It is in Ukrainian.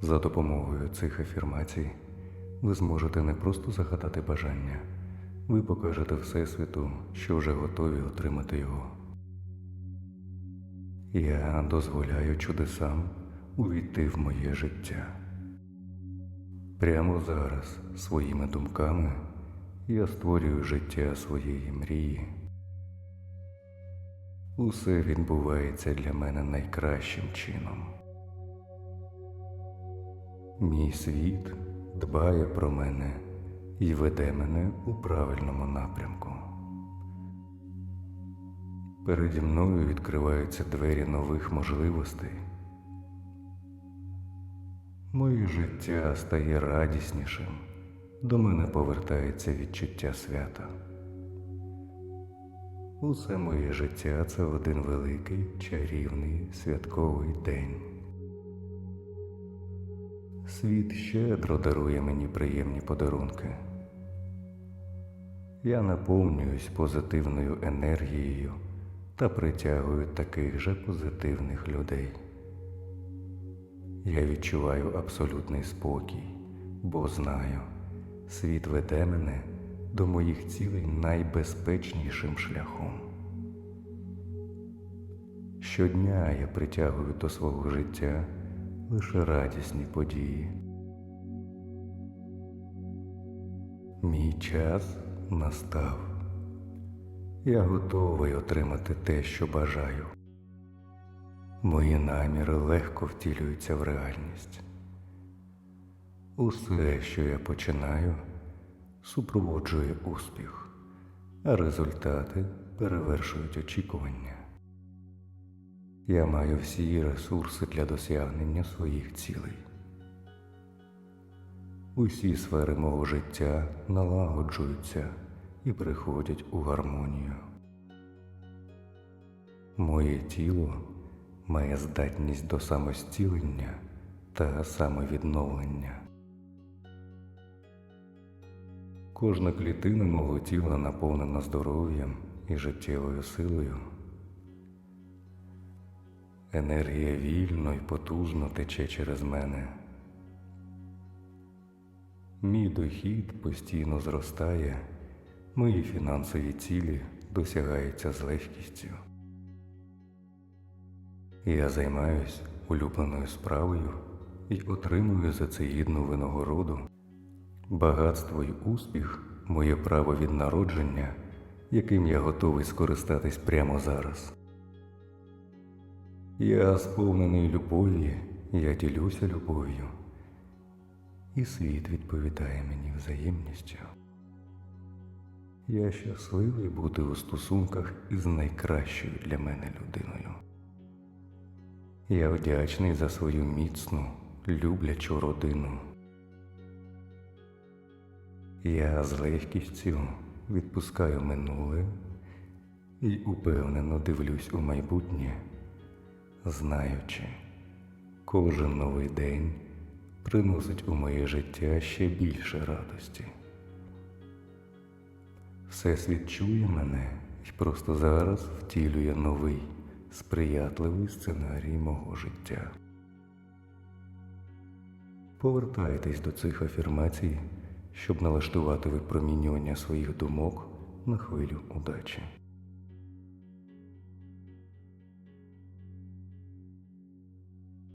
За допомогою цих афірмацій ви зможете не просто загадати бажання, ви покажете Всесвіту, що вже готові отримати його. Я дозволяю чудесам увійти в моє життя. Прямо зараз своїми думками я створюю життя своєї мрії. Усе відбувається для мене найкращим чином. Мій світ дбає про мене і веде мене у правильному напрямку. Переді мною відкриваються двері нових можливостей. Моє життя стає радіснішим, до мене повертається відчуття свята. Усе моє життя це один великий чарівний святковий день. Світ щедро дарує мені приємні подарунки. Я наповнююсь позитивною енергією та притягую таких же позитивних людей. Я відчуваю абсолютний спокій, бо знаю, світ веде мене до моїх цілей найбезпечнішим шляхом. Щодня я притягую до свого життя лише радісні події. Мій час настав. Я готовий отримати те, що бажаю. Мої наміри легко втілюються в реальність. Усе, що я починаю, супроводжує успіх, а результати перевершують очікування. Я маю всі ресурси для досягнення своїх цілей. Усі сфери мого життя налагоджуються і приходять у гармонію. Моє тіло має здатність до самостілення та самовідновлення. Кожна клітина мого тіла наповнена здоров'ям і життєвою силою. Енергія вільно і потужно тече через мене. Мій дохід постійно зростає, мої фінансові цілі досягаються з легкістю. Я займаюсь улюбленою справою і отримую за це гідну винагороду. Багатство й успіх моє право від народження, яким я готовий скористатись прямо зараз. Я сповнений любові, я ділюся любов'ю, і світ відповідає мені взаємністю. Я щасливий бути у стосунках із найкращою для мене людиною. Я вдячний за свою міцну, люблячу родину. Я з легкістю відпускаю минуле і упевнено дивлюсь у майбутнє, знаючи, кожен новий день приносить у моє життя ще більше радості. Всесвіт чує мене і просто зараз втілює новий, сприятливий сценарій мого життя. Повертайтесь до цих афірмацій, щоб налаштувати випромінювання своїх думок на хвилю удачі.